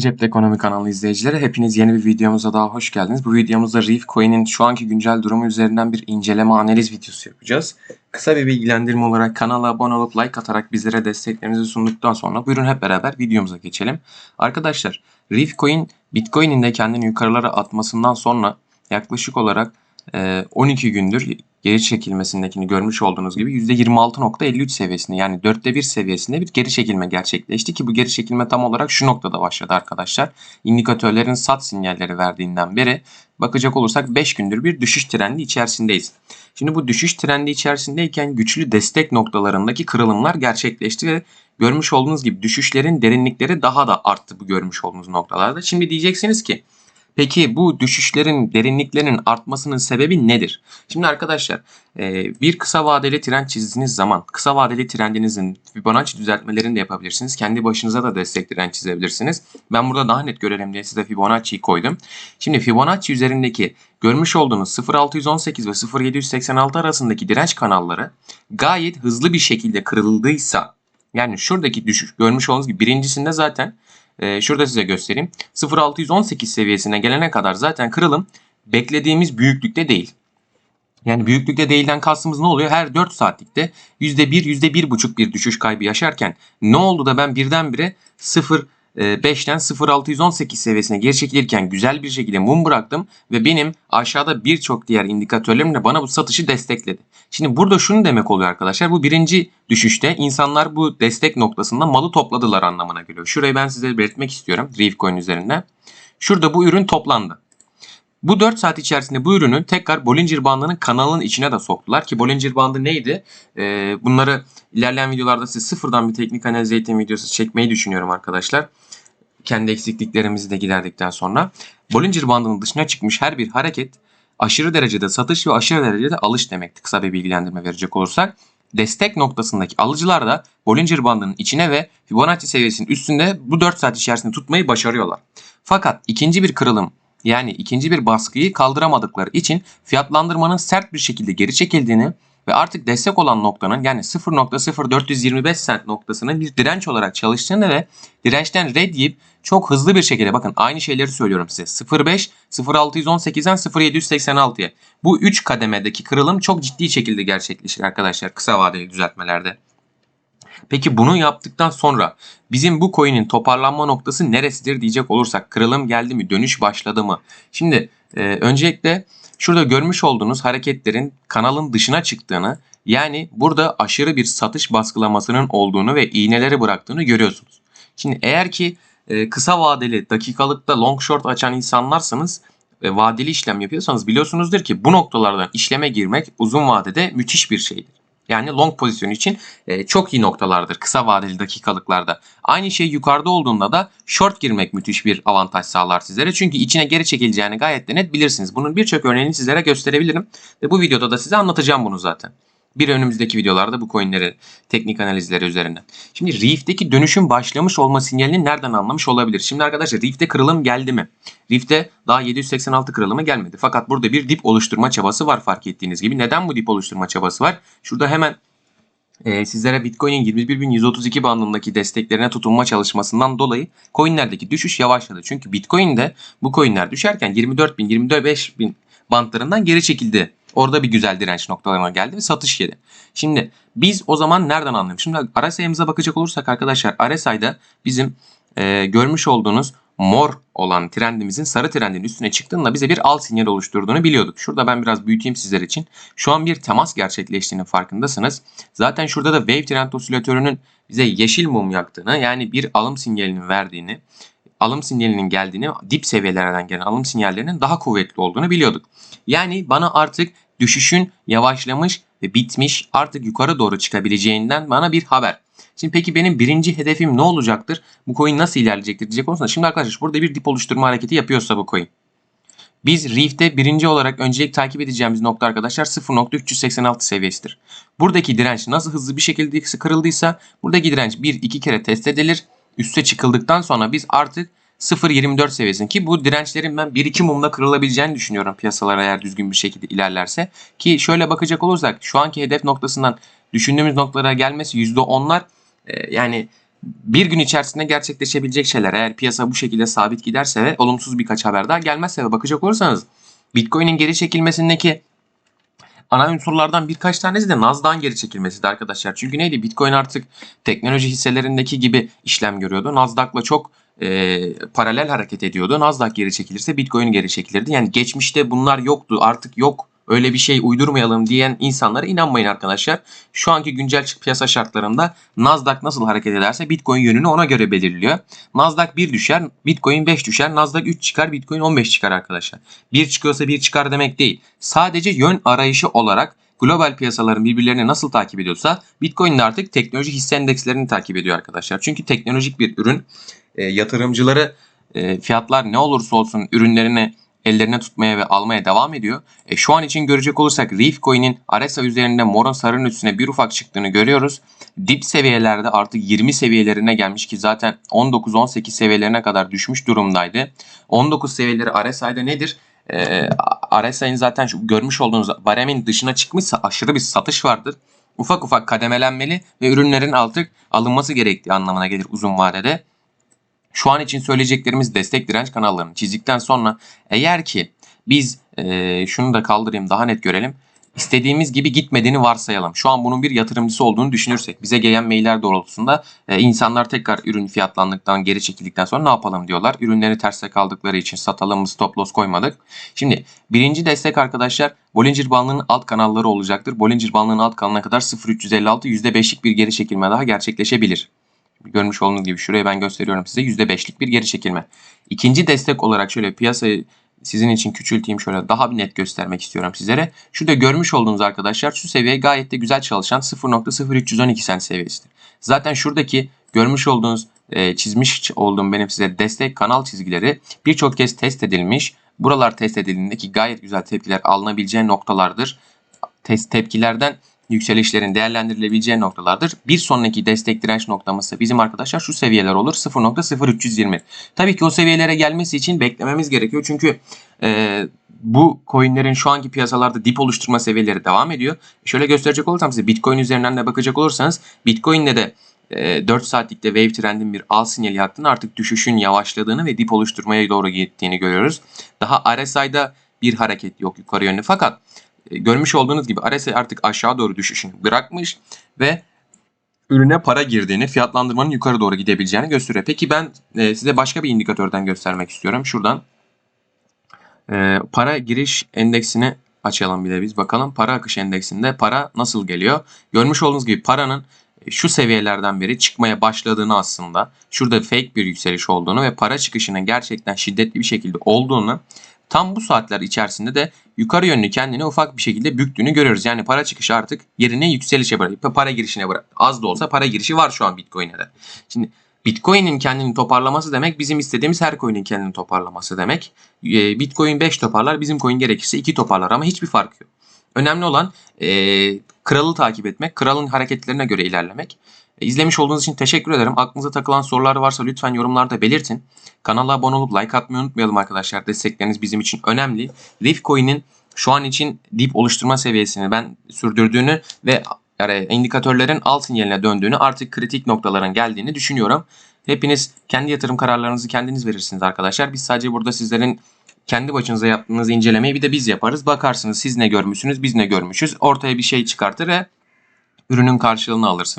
Cepte Ekonomi kanalı izleyicileri hepiniz yeni bir videomuza daha hoş geldiniz. Bu videomuzda Reef Coin'in şu anki güncel durumu üzerinden bir inceleme analiz videosu yapacağız. Kısa bir bilgilendirme olarak kanala abone olup like atarak bizlere desteklerinizi sunduktan sonra buyurun hep beraber videomuza geçelim. Arkadaşlar Reef Coin Bitcoin'in de kendini yukarılara atmasından sonra yaklaşık olarak 12 gündür geri çekilmesindekini görmüş olduğunuz gibi %26.53 seviyesinde yani dörtte bir seviyesinde bir geri çekilme gerçekleşti ki bu geri çekilme tam olarak şu noktada başladı arkadaşlar. İndikatörlerin sat sinyalleri verdiğinden beri bakacak olursak 5 gündür bir düşüş trendi içerisindeyiz. Şimdi bu düşüş trendi içerisindeyken güçlü destek noktalarındaki kırılımlar gerçekleşti ve görmüş olduğunuz gibi düşüşlerin derinlikleri daha da arttı bu görmüş olduğunuz noktalarda. Şimdi diyeceksiniz ki Peki bu düşüşlerin, derinliklerin artmasının sebebi nedir? Şimdi arkadaşlar e, bir kısa vadeli trend çizdiğiniz zaman kısa vadeli trendinizin Fibonacci düzeltmelerini de yapabilirsiniz. Kendi başınıza da destek trend çizebilirsiniz. Ben burada daha net görelim diye size Fibonacci'yi koydum. Şimdi Fibonacci üzerindeki görmüş olduğunuz 0618 ve 0786 arasındaki direnç kanalları gayet hızlı bir şekilde kırıldıysa yani şuradaki düşüş görmüş olduğunuz gibi birincisinde zaten e, şurada size göstereyim. 0618 seviyesine gelene kadar zaten kırılım beklediğimiz büyüklükte değil. Yani büyüklükte değilden kastımız ne oluyor? Her 4 saatlikte %1, %1,5 bir düşüş kaybı yaşarken ne oldu da ben birdenbire 0 5'ten 0.618 seviyesine geri çekilirken güzel bir şekilde mum bıraktım ve benim aşağıda birçok diğer indikatörlerimle bana bu satışı destekledi. Şimdi burada şunu demek oluyor arkadaşlar. Bu birinci düşüşte insanlar bu destek noktasında malı topladılar anlamına geliyor. Şurayı ben size belirtmek istiyorum Reefcoin üzerinden. Şurada bu ürün toplandı. Bu 4 saat içerisinde bu ürünü tekrar Bollinger Bandı'nın kanalının içine de soktular ki Bollinger Bandı neydi? Ee, bunları ilerleyen videolarda size sıfırdan bir teknik analiz eğitim videosu çekmeyi düşünüyorum arkadaşlar. Kendi eksikliklerimizi de giderdikten sonra. Bollinger Bandı'nın dışına çıkmış her bir hareket aşırı derecede satış ve aşırı derecede alış demekti kısa bir bilgilendirme verecek olursak. Destek noktasındaki alıcılar da Bollinger Bandı'nın içine ve Fibonacci seviyesinin üstünde bu 4 saat içerisinde tutmayı başarıyorlar. Fakat ikinci bir kırılım yani ikinci bir baskıyı kaldıramadıkları için fiyatlandırmanın sert bir şekilde geri çekildiğini ve artık destek olan noktanın yani 0.0425 cent noktasının bir direnç olarak çalıştığını ve dirençten red yiyip çok hızlı bir şekilde bakın aynı şeyleri söylüyorum size 0.5 0.618'den 0.786'ya bu 3 kademedeki kırılım çok ciddi şekilde gerçekleşir arkadaşlar kısa vadeli düzeltmelerde. Peki bunu yaptıktan sonra bizim bu coin'in toparlanma noktası neresidir diyecek olursak kırılım geldi mi dönüş başladı mı? Şimdi e, öncelikle şurada görmüş olduğunuz hareketlerin kanalın dışına çıktığını yani burada aşırı bir satış baskılamasının olduğunu ve iğneleri bıraktığını görüyorsunuz. Şimdi eğer ki e, kısa vadeli dakikalıkta long short açan insanlarsanız ve vadeli işlem yapıyorsanız biliyorsunuzdur ki bu noktalardan işleme girmek uzun vadede müthiş bir şeydir. Yani long pozisyon için e, çok iyi noktalardır kısa vadeli dakikalıklarda. Aynı şey yukarıda olduğunda da short girmek müthiş bir avantaj sağlar sizlere. Çünkü içine geri çekileceğini gayet de net bilirsiniz. Bunun birçok örneğini sizlere gösterebilirim. Ve bu videoda da size anlatacağım bunu zaten. Bir önümüzdeki videolarda bu coinleri, teknik analizleri üzerinden. Şimdi Reef'teki dönüşüm başlamış olma sinyalini nereden anlamış olabilir? Şimdi arkadaşlar Reef'te kırılım geldi mi? Reef'te daha 786 kırılımı gelmedi. Fakat burada bir dip oluşturma çabası var fark ettiğiniz gibi. Neden bu dip oluşturma çabası var? Şurada hemen e, sizlere Bitcoin'in 21.132 bandındaki desteklerine tutunma çalışmasından dolayı coinlerdeki düşüş yavaşladı. Çünkü Bitcoin'de bu coinler düşerken 24.000, 25.000 bantlarından geri çekildi. Orada bir güzel direnç noktalarına geldi ve satış yedi. Şimdi biz o zaman nereden anlayalım? Şimdi RSI'mize bakacak olursak arkadaşlar RSI'da bizim e, görmüş olduğunuz mor olan trendimizin sarı trendin üstüne çıktığında bize bir al sinyal oluşturduğunu biliyorduk. Şurada ben biraz büyüteyim sizler için. Şu an bir temas gerçekleştiğinin farkındasınız. Zaten şurada da wave trend osilatörünün bize yeşil mum yaktığını yani bir alım sinyalinin verdiğini alım sinyalinin geldiğini, dip seviyelerden gelen alım sinyallerinin daha kuvvetli olduğunu biliyorduk. Yani bana artık düşüşün yavaşlamış ve bitmiş artık yukarı doğru çıkabileceğinden bana bir haber. Şimdi peki benim birinci hedefim ne olacaktır? Bu coin nasıl ilerleyecektir diyecek olursanız. Şimdi arkadaşlar burada bir dip oluşturma hareketi yapıyorsa bu coin. Biz Reef'te birinci olarak öncelik takip edeceğimiz nokta arkadaşlar 0.386 seviyesidir. Buradaki direnç nasıl hızlı bir şekilde kırıldıysa buradaki direnç 1-2 kere test edilir. Üste çıkıldıktan sonra biz artık 0.24 seviyesinde ki bu dirençlerin ben 1-2 mumla kırılabileceğini düşünüyorum piyasalar eğer düzgün bir şekilde ilerlerse. Ki şöyle bakacak olursak şu anki hedef noktasından düşündüğümüz noktalara gelmesi %10'lar e, yani bir gün içerisinde gerçekleşebilecek şeyler eğer piyasa bu şekilde sabit giderse ve olumsuz birkaç haber daha gelmezse ve bakacak olursanız Bitcoin'in geri çekilmesindeki ana unsurlardan birkaç tanesi de Nasdaq'ın geri çekilmesiydi arkadaşlar. Çünkü neydi? Bitcoin artık teknoloji hisselerindeki gibi işlem görüyordu. Nasdaq'la çok e, paralel hareket ediyordu. Nasdaq geri çekilirse Bitcoin geri çekilirdi. Yani geçmişte bunlar yoktu artık yok öyle bir şey uydurmayalım diyen insanlara inanmayın arkadaşlar. Şu anki güncel piyasa şartlarında Nasdaq nasıl hareket ederse Bitcoin yönünü ona göre belirliyor. Nasdaq 1 düşer, Bitcoin 5 düşer, Nasdaq 3 çıkar, Bitcoin 15 çıkar arkadaşlar. 1 çıkıyorsa 1 çıkar demek değil. Sadece yön arayışı olarak global piyasaların birbirlerini nasıl takip ediyorsa Bitcoin de artık teknoloji hisse endekslerini takip ediyor arkadaşlar. Çünkü teknolojik bir ürün e, yatırımcıları e, fiyatlar ne olursa olsun ürünlerini ellerine tutmaya ve almaya devam ediyor. E, şu an için görecek olursak Reef Coin'in RSI üzerinde morun sarının üstüne bir ufak çıktığını görüyoruz. Dip seviyelerde artık 20 seviyelerine gelmiş ki zaten 19-18 seviyelerine kadar düşmüş durumdaydı. 19 seviyeleri RSI'de nedir? E, RSI'nin zaten şu görmüş olduğunuz baremin dışına çıkmışsa aşırı bir satış vardır. Ufak ufak kademelenmeli ve ürünlerin artık alınması gerektiği anlamına gelir uzun vadede. Şu an için söyleyeceklerimiz destek direnç kanallarını çizdikten sonra eğer ki biz e, şunu da kaldırayım daha net görelim. İstediğimiz gibi gitmediğini varsayalım. Şu an bunun bir yatırımcısı olduğunu düşünürsek bize gelen mailler doğrultusunda e, insanlar tekrar ürün fiyatlandıktan geri çekildikten sonra ne yapalım diyorlar. Ürünleri terste kaldıkları için satalım mı stop loss koymadık. Şimdi birinci destek arkadaşlar Bollinger Bandı'nın alt kanalları olacaktır. Bollinger Bandı'nın alt kanalına kadar 0.356 %5'lik bir geri çekilme daha gerçekleşebilir. Görmüş olduğunuz gibi şuraya ben gösteriyorum size %5'lik bir geri çekilme. İkinci destek olarak şöyle piyasayı sizin için küçülteyim şöyle daha bir net göstermek istiyorum sizlere. Şurada görmüş olduğunuz arkadaşlar şu seviye gayet de güzel çalışan 0.0312 sen seviyesidir. Zaten şuradaki görmüş olduğunuz e, çizmiş olduğum benim size destek kanal çizgileri birçok kez test edilmiş. Buralar test edildiğinde ki gayet güzel tepkiler alınabileceği noktalardır. Test tepkilerden yükselişlerin değerlendirilebileceği noktalardır. Bir sonraki destek direnç noktamız bizim arkadaşlar şu seviyeler olur 0.0320. Tabii ki o seviyelere gelmesi için beklememiz gerekiyor. Çünkü e, bu coinlerin şu anki piyasalarda dip oluşturma seviyeleri devam ediyor. Şöyle gösterecek olursam size Bitcoin üzerinden de bakacak olursanız Bitcoin'de de 4 saatlikte wave trendin bir al sinyali yattığını artık düşüşün yavaşladığını ve dip oluşturmaya doğru gittiğini görüyoruz. Daha RSI'da bir hareket yok yukarı yönlü fakat e, görmüş olduğunuz gibi RSI artık aşağı doğru düşüşünü bırakmış ve ürüne para girdiğini, fiyatlandırmanın yukarı doğru gidebileceğini gösteriyor. Peki ben e, size başka bir indikatörden göstermek istiyorum. Şuradan e, para giriş endeksini açalım bir de biz bakalım. Para akış endeksinde para nasıl geliyor? Görmüş olduğunuz gibi paranın şu seviyelerden beri çıkmaya başladığını aslında, şurada fake bir yükseliş olduğunu ve para çıkışının gerçekten şiddetli bir şekilde olduğunu Tam bu saatler içerisinde de yukarı yönlü kendini ufak bir şekilde büktüğünü görüyoruz. Yani para çıkışı artık yerine yükselişe bırakıp para girişine bırak. Az da olsa para girişi var şu an Bitcoin'e de. Şimdi Bitcoin'in kendini toparlaması demek bizim istediğimiz her coin'in kendini toparlaması demek. Bitcoin 5 toparlar bizim coin gerekirse 2 toparlar ama hiçbir fark yok. Önemli olan e, kralı takip etmek, kralın hareketlerine göre ilerlemek. E, izlemiş olduğunuz için teşekkür ederim. Aklınıza takılan sorular varsa lütfen yorumlarda belirtin. Kanala abone olup like atmayı unutmayalım arkadaşlar. Destekleriniz bizim için önemli. Rifcoin'in şu an için dip oluşturma seviyesini ben sürdürdüğünü ve yani indikatörlerin alt sinyaline döndüğünü artık kritik noktaların geldiğini düşünüyorum. Hepiniz kendi yatırım kararlarınızı kendiniz verirsiniz arkadaşlar. Biz sadece burada sizlerin kendi başınıza yaptığınız incelemeyi bir de biz yaparız. Bakarsınız siz ne görmüşsünüz biz ne görmüşüz. Ortaya bir şey çıkartır ve ürünün karşılığını alırsınız.